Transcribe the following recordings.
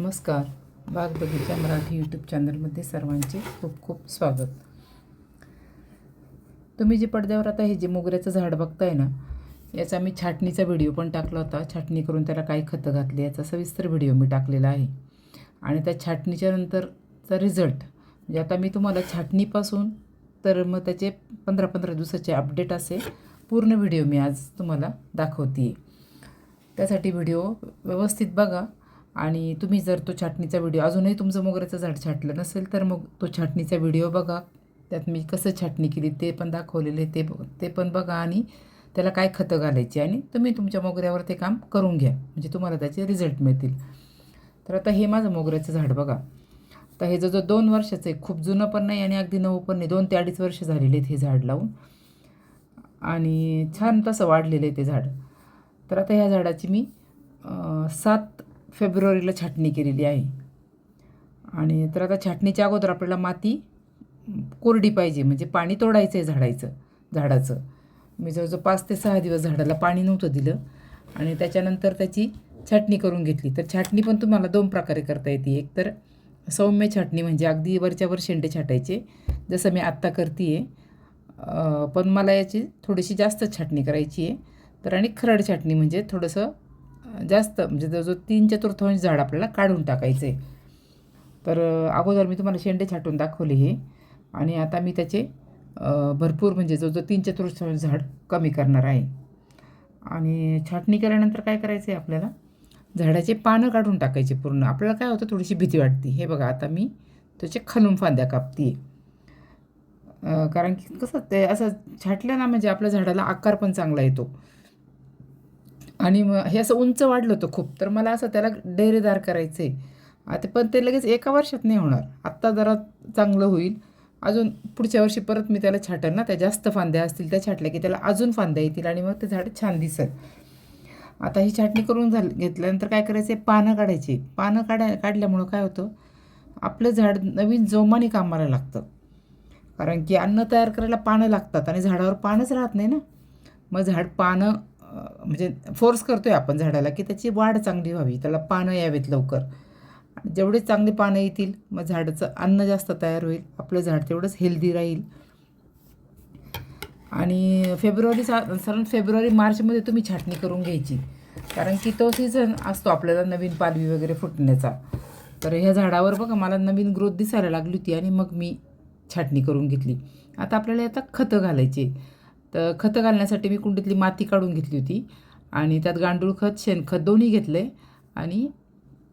नमस्कार. बाग बगीचा मराठी यूट्यूब चॅनलमध्ये सर्वांचे खूप खूप स्वागत. तुम्ही जे पडद्यावर आता हे जे मोगऱ्याचं झाड बघताय ना याचा मी छाटणीचा व्हिडिओ पण टाकला होता. छाटणी करून त्याला काय खतं घातली याचा सविस्तर व्हिडिओ मी टाकलेला आहे. आणि त्या छाटणीच्या नंतरचा रिझल्ट म्हणजे आता मी तुम्हाला छाटणीपासून तर मग त्याचे पंधरा पंधरा दिवसाचे अपडेट असे पूर्ण व्हिडिओ मी आज तुम्हाला दाखवते त्यासाठी व्हिडिओ व्यवस्थित बघा. आणि तुम्ही जर तो छाटणीचा व्हिडिओ अजूनही तुमचं मोगऱ्याचं झाड छाटलं नसेल तर मग तो छाटणीचा व्हिडिओ बघा. त्यात मी कसं छाटणी केली ते पण दाखवलेले ते ते पण बघा आणि त्याला काय खतं घालायची आणि तुम्ही तुमच्या मोगऱ्यावर ते काम करून घ्या. म्हणजे तुम्हाला त्याचे रिझल्ट मिळतील. तर आता हे माझं मोगऱ्याचं झाड बघा. तर हे जवळ दोन वर्षाचं आहे. खूप जुनं पण नाही आणि अगदी नवं पण नाही. दोन ते अडीच वर्ष झालेले आहेत हे झाड लावून. आणि छान तसं वाढलेलं आहे ते झाड. तर आता ह्या झाडाची मी सात फेब्रुवारीला छाटणी केलेली आहे. आणि तर आता छाटणीच्या अगोदर आपल्याला माती कोरडी पाहिजे म्हणजे पाणी तोडायचं आहे झाडायचं झाडाचं. मी जवळजवळ पाच ते सहा दिवस झाडाला पाणी नव्हतं दिलं आणि त्याच्यानंतर त्याची छाटणी करून घेतली. तर छाटणी पण तुम्हाला दोन प्रकारे करता येते. एक तर सौम्य छाटणी म्हणजे अगदी वरच्यावर शेंडे छाटायचे जसं मी आत्ता करते आहे पण मला याची थोडीशी जास्त छाटणी करायची आहे. तर आणि खरड छाटणी म्हणजे थोडंसं जास्त म्हणजे जवळजवळ तीन चतुर्थांश झाड आपल्याला काढून टाकायचं आहे तर अगोदर मी तुम्हाला शेंडे छाटून दाखवले हे. आणि आता मी त्याचे भरपूर म्हणजे जवळजवळ तीन चतुर्थांश झाड कमी करणार आहे. आणि छाटणी केल्यानंतर काय करायचं आहे आपल्याला? झाडाचे पानं काढून टाकायचे पूर्ण. आपल्याला काय होतं थोडीशी भीती वाटते. हे बघा आता मी त्याचे खालून फांद्या कापते कारण की कसं ते असं छाटलं ना म्हणजे आपल्या झाडाला आकार पण चांगला येतो. आणि मग हे असं उंच वाढलं होतं खूप. तर मला असं त्याला डेरेदार करायचं आहे आता पण ते लगेच एका वर्षात नाही होणार. आत्ता जरा चांगलं होईल. अजून पुढच्या वर्षी परत मी त्याला छाटेल ना त्या जास्त फांद्या असतील त्या छाटल्या की त्याला अजून फांद्या येतील आणि मग ते झाड छान दिसेल. आता ही छाटणी करून झाली घेतल्यानंतर काय करायचं आहे पानं काढायची. पानं काढा काढल्यामुळं काय होतं? आपलं झाड नवीन जोमाने कामाला लागतं. कारण की अन्न तयार करायला पानं लागतात आणि झाडावर पानच राहत नाही ना. मग झाड पानं म्हणजे फोर्स करतो आहे आपण झाडाला की त्याची वाढ चांगली व्हावी त्याला पानं यावेत लवकर. आणि जेवढे चांगली पानं येतील मग झाडाचं अन्न जास्त तयार होईल आपलं झाड तेवढंच हेल्दी राहील. आणि फेब्रुवारी सा साधारण फेब्रुवारी मार्चमध्ये तुम्ही छाटणी करून घ्यायची. कारण की तो सीझन असतो आपल्याला नवीन पालवी वगैरे फुटण्याचा. तर ह्या झाडावर बघा मला नवीन ग्रोथ दिसायला लागली होती आणि मग मी छाटणी करून घेतली. आता आपल्याला आता खतं घालायचे. तर खतं घालण्यासाठी मी कुंडीतली माती काढून घेतली होती. आणि त्यात गांडूळ खत शेणखत दोन्ही घेतले. आणि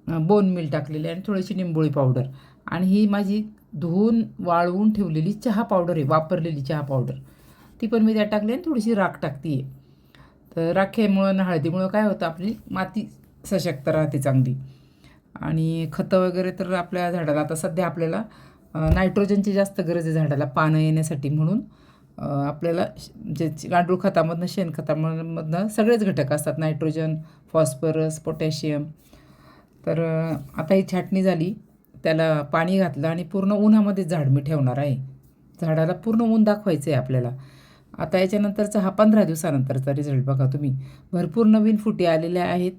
बोन मिल टाकलेले आणि थोडीशी निंबोळी पावडर आणि ही माझी धुवून वाळवून ठेवलेली चहा पावडर आहे वापरलेली चहा पावडर ती पण मी त्यात टाकली आणि थोडीशी राख टाकते आहे तर राखेमुळं आणि हळदीमुळं काय होतं आपली माती सशक्त राहते चांगली. आणि खतं वगैरे तर आपल्या झाडाला आता सध्या आपल्याला नायट्रोजनची जास्त गरज आहे झाडाला पानं येण्यासाठी म्हणून. आपल्याला श- जे गांडूळ खतामधनं शेणखतामधनं सगळेच घटक असतात. Nitrogen phosphorus potassium. तर आता ही छाटणी झाली. त्याला पाणी घातलं आणि पूर्ण उन्हामध्येच झाड मी ठेवणार आहे. झाडाला पूर्ण ऊन दाखवायचं आहे आपल्याला. आता याच्यानंतरचा हा पंधरा दिवसानंतरचा रिझल्ट बघा तुम्ही. भरपूर नवीन फुटी आलेल्या आहेत.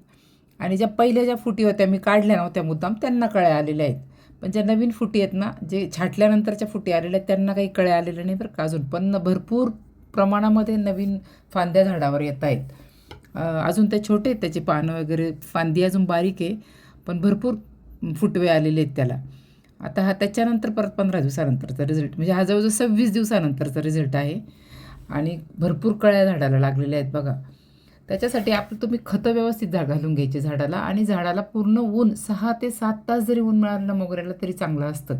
आणि ज्या पहिल्या ज्या फुटी होत्या मी काढल्या नव्हत्या मुद्दाम त्यांना कळ्या आलेल्या आहेत. पण ज्या नवीन फुटी आहेत ना जे छाटल्यानंतरच्या फुटी आलेल्या आहेत त्यांना काही कळ्या आलेल्या नाही बरं का अजून. पण भरपूर प्रमाणामध्ये नवीन फांद्या झाडावर येत आहेत. अजून ते छोटे आहेत त्याचे पानं वगैरे फांदी अजून बारीक आहे पण भरपूर फुटवे आलेले आहेत त्याला. आता हा त्याच्यानंतर परत पंधरा दिवसानंतरचा रिझल्ट म्हणजे हा जवळजवळ सव्वीस दिवसानंतरचा रिझल्ट आहे. आणि भरपूर कळ्या झाडाला लागलेल्या आहेत बघा. त्याच्यासाठी आपलं तुम्ही खतं व्यवस्थित झाड घालून घ्यायचे झाडाला आणि झाडाला पूर्ण ऊन सहा ते सात तास जरी ऊन मिळालं ना मोगऱ्याला तरी चांगलं असतं.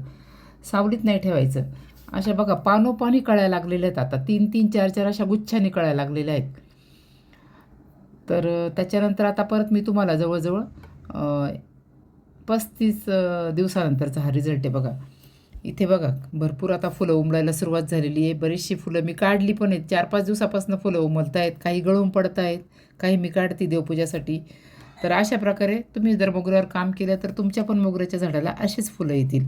सावलीत नाही ठेवायचं. अशा बघा पानोपानी कळायला लागलेल्या आहेत आता. तीन तीन चार चार अशा गुच्छाने कळायला लागलेल्या आहेत. तर त्याच्यानंतर आता परत मी तुम्हाला जवळजवळ पस्तीस दिवसानंतरचा हा रिझल्ट आहे बघा. इथे बघा भरपूर आता फुलं उमलायला सुरुवात झालेली आहे. बरीचशी फुलं मी काढली पण आहेत. चार पाच दिवसापासून फुलं उमलत आहेत काही गळून पडत आहेत काही मी काढते देवपूजासाठी. तर अशा प्रकारे तुम्ही जर मोगऱ्यावर काम केलं तर तुमच्या पण मोगऱ्याच्या झाडाला अशीच फुलं येतील.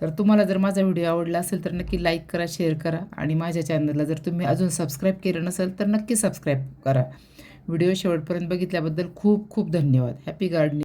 तर तुम्हाला जर माझा व्हिडिओ आवडला असेल तर नक्की लाईक करा शेअर करा आणि माझ्या चॅनलला जर तुम्ही अजून सबस्क्राईब केलं नसेल तर नक्की सबस्क्राईब करा. व्हिडिओ शेवटपर्यंत बघितल्याबद्दल खूप खूप धन्यवाद. Happy gardening.